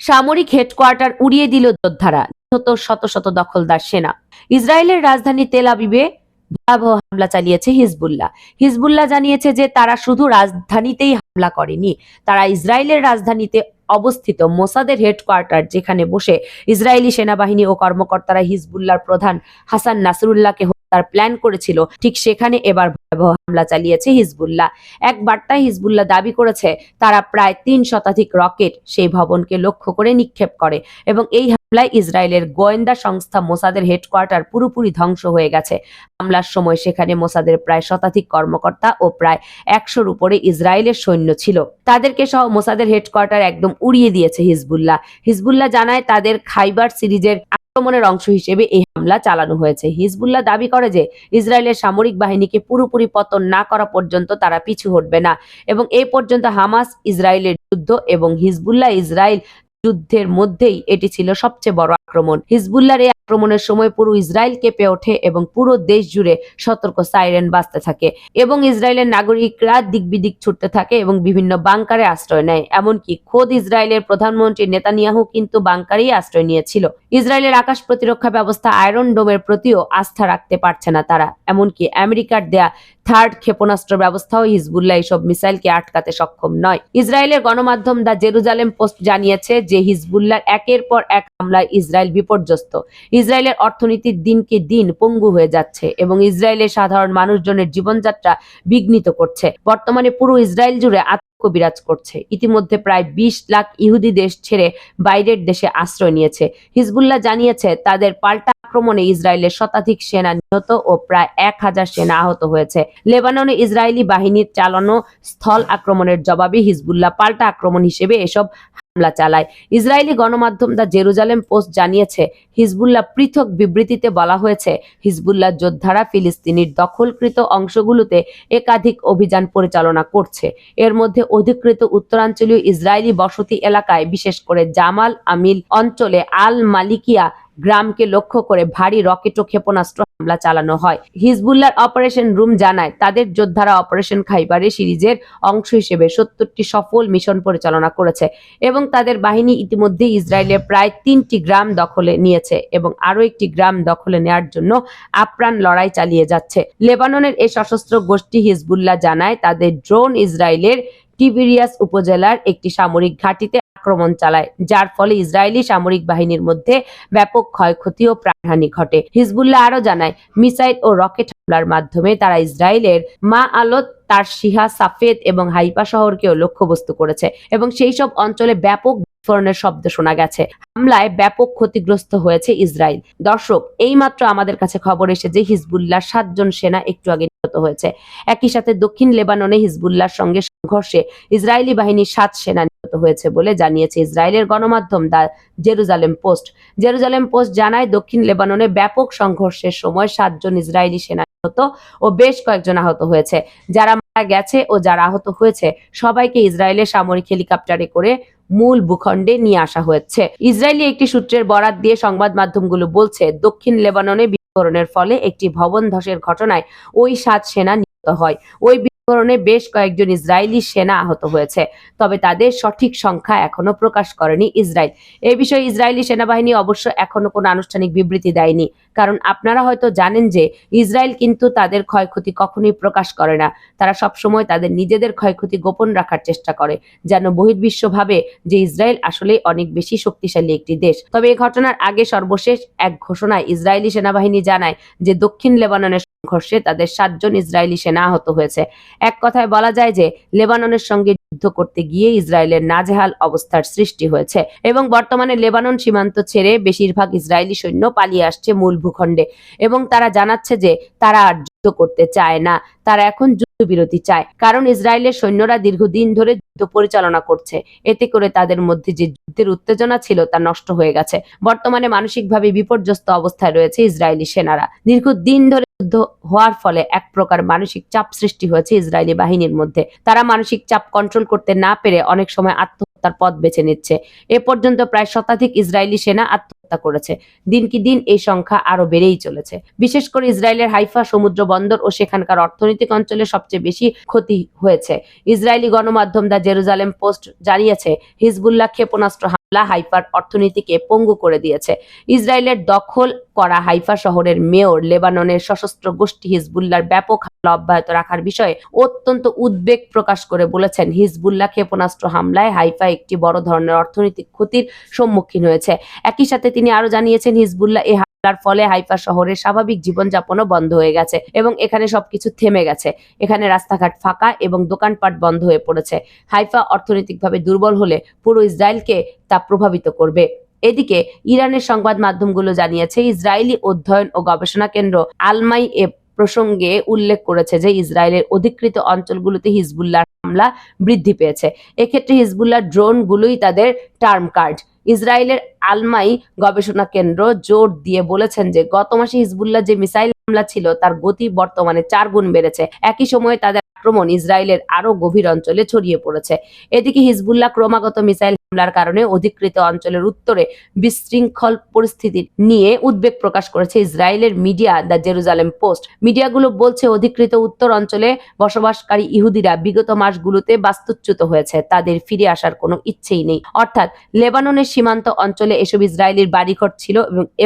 সামরিক হেডকোয়ার্টার উড়িয়ে দিল যোদ্ধারা। নিহত শত শত দখলদার সেনা। ইসরায়েলের রাজধানী তেল আবিবে ভয়াবহ হামলা চালিয়েছে হিজবুল্লাহ। হিজবুল্লাহ জানিয়েছে যে তারা শুধু রাজধানীতেই হামলা করেনি, তারা ইসরায়েলের রাজধানীতে অবস্থিত মোসাদের হেডকোয়ার্টার যেখানে বসে ইসরায়েলি সেনাবাহিনী ও কর্মকর্তারা হিজবুল্লাহর প্রধান হাসান নাসরুল্লাহকে হত্যার প্ল্যান করেছিল। ঠিক সেখানে এবার ভয়াবহ হামলা চালিয়েছে হিজবুল্লাহ। এক বার্তায় হিজবুল্লাহ দাবি করেছে, তারা প্রায় তিন শতাধিক রকেট সেই ভবনকে লক্ষ্য করে নিক্ষেপ করে এবং এই হামলায় ইসরায়েলের গোয়েন্দা সংস্থা মোসাদের হেডকোয়ার্টার পুরোপুরি ধ্বংস হয়ে গেছে। হামলার সময় সেখানে মোসাদের প্রায় শতাধিক কর্মকর্তা ও প্রায় একশোর উপরে ইসরায়েলের সৈন্য ছিল। তাদেরকে সহ মোসাদের হেডকোয়ার্টার একদম উড়িয়ে দিয়েছে হিজবুল্লাহ। হিজবুল্লাহ জানায়, তাদের খাইবার সিরিজের আক্রমণের অংশ হিসেবে এই হামলা চালানো হয়েছে। হিজবুল্লাহ দাবি করে যে, ইসরায়েলের সামরিক বাহিনীকে পুরোপুরি পতন না করা পর্যন্ত তারা পিছু হটবে না এবং এ পর্যন্ত হামাস, ইসরায়েলের যুদ্ধ এবং হিজবুল্লাহ ইসরায়েল যুদ্ধের মধ্যেই এটি ছিল সবচেয়ে বড় আক্রমণ। হিজবুল্লাহর এই আক্রমণের সময় পুরো ইসরায়েল কেঁপে ওঠে এবং পুরো দেশ জুড়ে সতর্ক সাইরেন বাজতে থাকে এবং ইসরায়েলের নাগরিকরা দিক বিদিক ছুটতে থাকে এবং বিভিন্ন বাংকারে আশ্রয় নেয়। এমনকি খোদ ইসরায়েলের প্রধানমন্ত্রী নেতানিয়াহু কিন্তু বাংকারেই আশ্রয় নিয়েছিল। ইসরায়েলের আকাশ প্রতিরক্ষা ব্যবস্থা আয়রন ডোমের প্রতিও আস্থা রাখতে পারছে না তারা। এমনকি আমেরিকার দেয়া থার্ড ক্ষেপণাস্ত্র ব্যবস্থাও হিজবুল্লাহ এইসব মিসাইলকে আটকাতে সক্ষম নয়। ইসরায়েলের গণমাধ্যম দা জেরুজালেম পোস্ট জানিয়েছে যে হিজবুল্লাহ একের পর এক হামলায় ইসরায়েল বিপর্যস্ত। ইসরায়েলের অর্থনীতির দিনকে দিন পঙ্গু হয়ে যাচ্ছে এবং ইসরায়েলের সাধারণ মানুষজনের জীবনযাত্রা বিঘ্নিত করছে। বর্তমানে পুরো ইসরায়েল জুড়ে বিরাজ করছে। ইতিমধ্যে প্রায় বিশ লাখ ইহুদি দেশ ছেড়ে বাইরের দেশে আশ্রয় নিয়েছে। হিজবুল্লাহ জানিয়েছে, তাদের পাল্টা আক্রমণে ইসরায়েলের শতাধিক সেনা নিহত ও প্রায় এক হাজার সেনা আহত হয়েছে। লেবাননে ইসরায়েলি বাহিনীর চালানো স্থল আক্রমণের জবাবে হিজবুল্লাহ পাল্টা আক্রমণ হিসেবে এসব হামলা চালায়। ইসরায়েলি গণমাধ্যম দা জেরুজালেম পোস্ট জানিয়েছে, হিজবুল্লাহ পৃথক বিবৃতিতে বলা হয়েছে, হিজবুল্লাহ যোদ্ধারা ফিলিস্তিনির দখলকৃত অংশগুলোতে একাধিক অভিযান পরিচালনা করছে। এর মধ্যে অধিকৃত উত্তরাঞ্চলীয় ইসরায়েলি বসতি এলাকায় বিশেষ করে জামাল আমিল অঞ্চলে আল মালিকিয়া গ্রামকে লক্ষ্য করে ভারী রকেট ও ক্ষেপণাস্ত্র হামলা চালানো হয়। হিজবুল্লাহর অপারেশন রুম জানায়, তাদের যোদ্ধারা অপারেশন খাইবারে সিরিজের অংশ হিসেবে সত্তরটি সফল মিশন পরিচালনা করেছে এবং তাদের বাহিনী ইতিমধ্যে ইসরায়েলের প্রায় তিনটি গ্রাম দখলে নিয়েছে এবং আরও একটি গ্রাম দখলে নেয়ার জন্য আপ্রাণ লড়াই চালিয়ে যাচ্ছে। লেবাননের এই সশস্ত্র গোষ্ঠী হিজবুল্লাহ জানায়, তাদের ড্রোন ইসরায়েলের টিবিরিয়াস উপজেলার একটি সামরিক ঘাঁটিতে আক্রমণ চালায়, যার ফলে ইসরায়েলি সামরিক বাহিনীর মধ্যে ব্যাপক ক্ষয়ক্ষতি ও প্রাণহানি ঘটে। হিজবুল্লাহ আরও জানায়, মিসাইল ও রকেট হামলার মাধ্যমে তারা ইসরায়েলের মা আলত, তার সিহা সাফেদ এবং হাইপা শহরকেও লক্ষ্যবস্তু করেছে এবং সেই সব অঞ্চলে ব্যাপক বিস্ফোরণের শব্দ শোনা গেছে। হামলায় ব্যাপক ক্ষতিগ্রস্ত হয়েছে ইসরায়েল। দর্শক এইমাত্র আমাদের কাছে খবর এসে যে হিজবুল্লাহ সাতজন সেনা একটু আগে নিহত হয়েছে। একই সাথে দক্ষিণ লেবাননে হিজবুল্লাহর সঙ্গে সংঘর্ষে ইসরায়েলি বাহিনীর সাত সেনা নিহত হয়েছে বলে জানিয়েছে ইসরায়েলের গণমাধ্যম the Jerusalem Post. Jerusalem Post জানায়, দক্ষিণ লেবাননে ব্যাপক সংঘর্ষের সময় সাতজন ইসরায়েলি সেনা নিহত ও বেশ কয়েকজন আহত হয়েছে। যারা মারা গেছে ও যারা আহত হয়েছে, সবাইকে ইসরায়েলের সামরিক হেলিকপ্টারে করে মূল ভূখণ্ডে নিয়ে আসা হয়েছে। ইসরায়েলি একটি সূত্রের বরাত দিয়ে সংবাদ মাধ্যমগুলো বলছে, দক্ষিণ লেবাননে বিস্ফোরণের ফলে একটি ভবন ধসের ঘটনায় ওই সাত সেনা নিহত হয়। ওই বিস্ফোরণে বেশ কয়েকজন ইসরায়েলি সেনা আহত হয়েছে, তবে তাদের সঠিক সংখ্যা এখনও প্রকাশ করেনি ইসরায়েল। এই বিষয়ে ইসরায়েলি সেনাবাহিনী অবশ্য এখনও কোনো আনুষ্ঠানিক বিবৃতি দেয়নি, কারণ আপনারা হয়তো জানেন যে ইসরায়েল কিন্তু তাদের ক্ষয়ক্ষতি কখনোই প্রকাশ করে না। তারা সবসময় তাদের নিজেদের ক্ষয়ক্ষতি গোপন রাখার চেষ্টা করে, যেন বহির্বিশ্ব ভাবে যে ইসরায়েল আসলে অনেক বেশি শক্তিশালী একটি দেশ। তবে এই ঘটনার আগে সর্বশেষ এক ঘোষণায় ইসরায়েলি সেনাবাহিনী জানায় যে দক্ষিণ লেবাননের সংঘর্ষে তাদের সাতজন ইসরায়েলি সেনা আহত হয়েছে। এক কথায় বলা যায় যে, লেবাননের সঙ্গে যুদ্ধ করতে গিয়ে ইসরায়েলের নাজেহাল অবস্থার সৃষ্টি হয়েছে এবং বর্তমানে লেবানন সীমান্ত ছেড়ে বেশিরভাগ ইসরায়েলি সৈন্য পালিয়ে আসছে মূল ভূখণ্ডে এবং তারা জানাচ্ছে যে, তারা আর যুদ্ধ করতে চায় না। তারা এখন যুদ্ধবিরতি চায়, কারণ ইসরায়েলের সৈন্যরা দীর্ঘদিন ধরে যুদ্ধ পরিচালনা করছে। এতে করে তাদের মধ্যে যে যুদ্ধের উত্তেজনা ছিল তা নষ্ট হয়ে গেছে। বর্তমানে মানসিকভাবে বিপর্যস্ত অবস্থায় রয়েছে ইসরায়েলি সেনারা। দীর্ঘদিন ধরে যুদ্ধ হওয়ার ফলে এক প্রকার মানসিক চাপ সৃষ্টি হয়েছে ইসরায়েলি বাহিনীর মধ্যে। তারা মানসিক চাপ কন্ট্রোল করতে না পেরে অনেক সময় আত্মহত্যার পথ বেছে নিচ্ছে। এ পর্যন্ত প্রায় শতাধিক ইসরায়েলি সেনা আত্মহত্যা হত্যা করেছে। দিন কি দিন এই সংখ্যা আরও বেড়েই চলেছে। বিশেষ করে ইসরায়েলের হাইফা, সমুদ্র বন্দর ও সেখানকার অর্থনৈতিক অঞ্চলে সবচেয়ে বেশি ক্ষতি হয়েছে। ইসরায়েলি গণমাধ্যম দা জেরুজালেম পোস্ট জানিয়েছে, হিজবুল্লাহ ক্ষেপণাস্ত্র হামলা হাইফার অর্থনীতিকে পঙ্গু করে দিয়েছে। ইসরায়েলের দখল করা হাইফা শহরের মেয়র লেবাননের সশস্ত্র গোষ্ঠী হিজবুল্লাহর ব্যাপক হামলা অব্যাহত রাখার বিষয়ে অত্যন্ত উদ্বেগ প্রকাশ করে বলেছেন। হিজবুল্লাহ ক্ষেপণাস্ত্র হামলায় হাইফা একটি বড় ধরনের অর্থনৈতিক ক্ষতির সম্মুখীন হয়েছে। একই সাথে তিনি আরও জানিয়েছেন, হিজবুল্লাহ এই হামলার ফলে হাইফা শহরের স্বাভাবিক জীবনযাপনও বন্ধ হয়ে গেছে এবং এখানে সবকিছু থেমে গেছে। এখানে রাস্তাঘাট ফাঁকা এবং দোকানপাট বন্ধ হয়ে পড়েছে। হাইফা অর্থনৈতিকভাবে দুর্বল হলে পুরো ইসরায়েলকে তা প্রভাবিত করবে। এদিকে ইরানের সংবাদ মাধ্যমগুলো জানিয়েছে, ইসরায়েলি অধ্যয়ন ও গবেষণা কেন্দ্র আলমাই এ প্রসঙ্গে উল্লেখ করেছে যে, ইসরায়েলের অধিকৃত অঞ্চলগুলোতে হিজবুল্লাহর হামলা বৃদ্ধি পেয়েছে। এক্ষেত্রে হিজবুল্লাহ ড্রোনগুলোই তাদের টার্ম কার্ড। ইসরায়েলের আলমাই গবেষণা কেন্দ্র জোর দিয়ে বলেছেন যে, গত মাসে হিজবুল্লাহ যে মিসাইল হামলা ছিল, তার গতি বর্তমানে চার গুণ বেড়েছে। একই সময়ে তাদের আক্রমণ ইসরায়েলের আরও গভীর অঞ্চলে ছড়িয়ে পড়েছে। এদিকে হিজবুল্লাহ ক্রমাগত মিসাইল হামলার কারণে অধিকৃত অঞ্চলের উত্তরে বিশৃঙ্খল পরিস্থিতি নিয়ে উদ্বেগ প্রকাশ করেছে ইসরায়েলের মিডিয়া দ্য জেরুজালেম পোস্ট। মিডিয়াগুলো বলছে, অধিকৃত উত্তর অঞ্চলে বসবাসকারী ইহুদিরা বিগত মাসগুলোতে বাস্তুচ্যুত হয়েছে, তাদের ফিরে আসার কোনো ইচ্ছেই নেই। অর্থাৎ লেবাননের সীমান্ত অঞ্চলে এসব ইসরায়েলির বাড়িঘর ছিল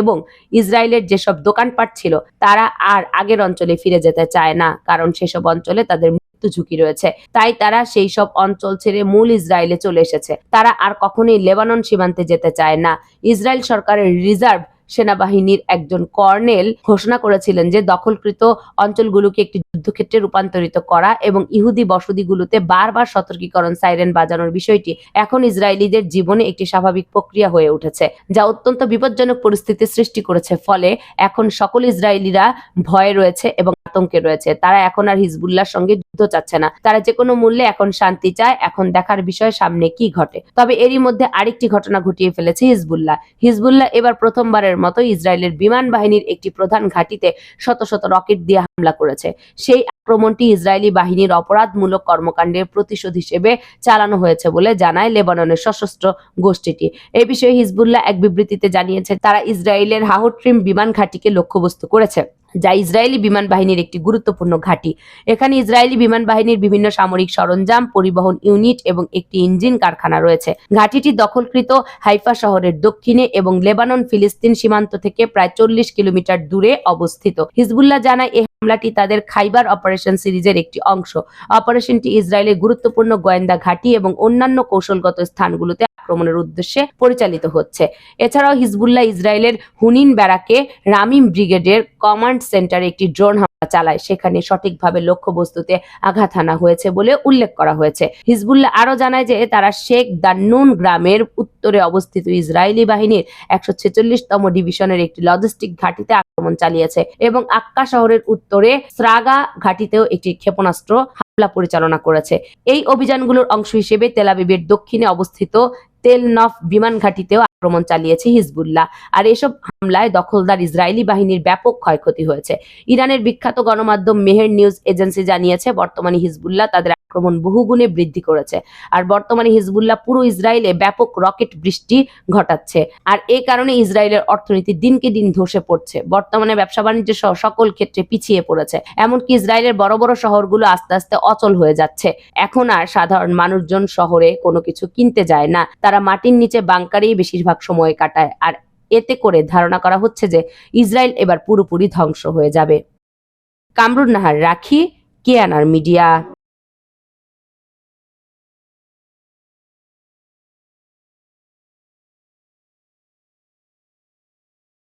এবং ইসরায়েলের যেসব দোকানপাট ছিল, তারা আর আগের অঞ্চলে ফিরে যেতে চায় না, কারণ সেসব অঞ্চলে তাদের মৃত্যু ঝুঁকি রয়েছে। তাই তারা সেই সব অঞ্চল ছেড়ে মূল ইসরায়েলে চলে এসেছে। তারা আর কখনোই লেবানন সীমান্তে যেতে চায় না। ইসরায়েল সরকারের রিজার্ভ সেনাবাহিনীর একজন কর্নেল ঘোষণা করেছিলেন যে দখলকৃত অঞ্চলগুলোকে একটি যুদ্ধক্ষেত্রে রূপান্তরিত করা এবং ইহুদি বসতিগুলোতে বারবার সতর্কীকরণ সাইরেন বাজানোর বিষয়টি এখন ইসরায়েলিদের জীবনে একটি স্বাভাবিক প্রক্রিয়া হয়ে উঠেছে, যা অত্যন্ত বিপজ্জনক পরিস্থিতি সৃষ্টি করেছে। ফলে এখন সকল ইসরায়েলিরা ভয়ে রয়েছে এবং আতঙ্কে রয়েছে। তারা এখন আর হিজবুল্লাহর সঙ্গে যুদ্ধ চাচ্ছে না। তারা যে কোনো মূল্যে এখন শান্তি চায়, এখন দেখার বিষয় সামনে কি ঘটে। তবে এরই মধ্যে আরেকটি ঘটনা ঘটিয়ে ফেলেছে হিজবুল্লাহ। হিজবুল্লাহ এবার প্রথমবারের মতো ইসরায়েলের বিমান বাহিনীর একটি প্রধান ঘাঁটিতে শত শত রকেট দিয়ে হামলা করেছে। সেই আক্রমণটি ইসরায়েলি বাহিনীর অপরাধমূলক কর্মকাণ্ডের প্রতিশোধ হিসেবে চালানো হয়েছে বলে জানায় লেবাননের সশস্ত্র গোষ্ঠীটি। এ বিষয়ে হিজবুল্লাহ এক বিবৃতিতে জানিয়েছে তারা ইসরায়েলের হাহট্রিম বিমান ঘাঁটিকে লক্ষ্যবস্তু করেছে, যা ইসরায়েলি বিমান বাহিনীর একটি গুরুত্বপূর্ণ ঘাঁটি। এখানে ইসরায়েলি বিমান বাহিনীর বিভিন্ন সামরিক সরঞ্জাম, পরিবহন ইউনিট এবং একটি ইঞ্জিন কারখানা রয়েছে। ঘাঁটিটি দখলকৃত হাইফা শহরের দক্ষিণে এবং লেবানন ফিলিস্তিন সীমান্ত থেকে প্রায় চল্লিশ কিলোমিটার দূরে অবস্থিত। হিজবুল্লাহ জানায় হামলাটি তাদের খাইবার অপারেশন সিরিজের একটি অংশ। অপারেশনটি ইসরায়েলের গুরুত্বপূর্ণ গোয়েন্দা ঘাঁটি এবং অন্যান্য কৌশলগত স্থানগুলোতে আক্রমণের উদ্দেশ্যে পরিচালিত হচ্ছে। এছাড়াও হিজবুল্লাহ ইসরায়েলের হুনিন ব্যারাকে রামিম ব্রিগেডের কমান্ড সেন্টারে একটি ড্রোন হামলা চালায়। সেখানে সঠিকভাবে লক্ষ্যবস্তুতে আঘাত হানা হয়েছে বলে উল্লেখ করা হয়েছে। হিজবুল্লাহ আরও জানায় যে তারা শেখ দান্নুন গ্রামের উত্তরে অবস্থিত ইসরায়েলি বাহিনীর একশো ছেচল্লিশতম ডিভিশনের একটি লজিস্টিক ঘাঁটিতে আক্রমণ চালিয়েছে এবং আক্কা শহরের উত্তরে স্রাগা ঘাটিতেও একটি ক্ষেপণাস্ত্র হামলা পরিচালনা করেছে। এই অভিযানগুলোর অংশ হিসেবে তেলাবিবের দক্ষিণে অবস্থিত তেল নফ বিমান ঘাঁটিতেও আক্রমণ চালিয়েছে হিজবুল্লাহ। আর এসব হামলায় দখলদার ইসরায়েলি বাহিনীর ব্যাপক ক্ষয়ক্ষতি হয়েছে। ইরানের বিখ্যাত গণমাধ্যম মেহের নিউজ এজেন্সি জানিয়েছে, বর্তমানে হিজবুল্লাহ তাদের আক্রমণ বহুগুণে বৃদ্ধি করেছে। আর বর্তমানে হিজবুল্লাহ পুরো ইসরায়েলে ব্যাপক রকেট বৃষ্টি ঘটাচ্ছে। আর এই কারণে ইসরায়েলের অর্থনীতি দিনকে দিন ধসে পড়ছে। বর্তমানে ব্যবসা বাণিজ্য সহ সকল ক্ষেত্রে পিছিয়ে পড়েছে। এমনকি ইসরায়েলের বড় বড় শহরগুলো আস্তে আস্তে অচল হয়ে যাচ্ছে। এখন আর সাধারণ মানুষজন শহরে কোনো কিছু কিনতে যায় না। তারা মাটির নিচে বাংকারেই বেশিরভাগ সময় কাটায়। আর এতে করে ধারণা করা হচ্ছে যে ইসরায়েল এবার পুরোপুরি ধ্বংস হয়ে যাবে। কামরুন নাহার, রাখি, কেয়ানার মিডিয়া।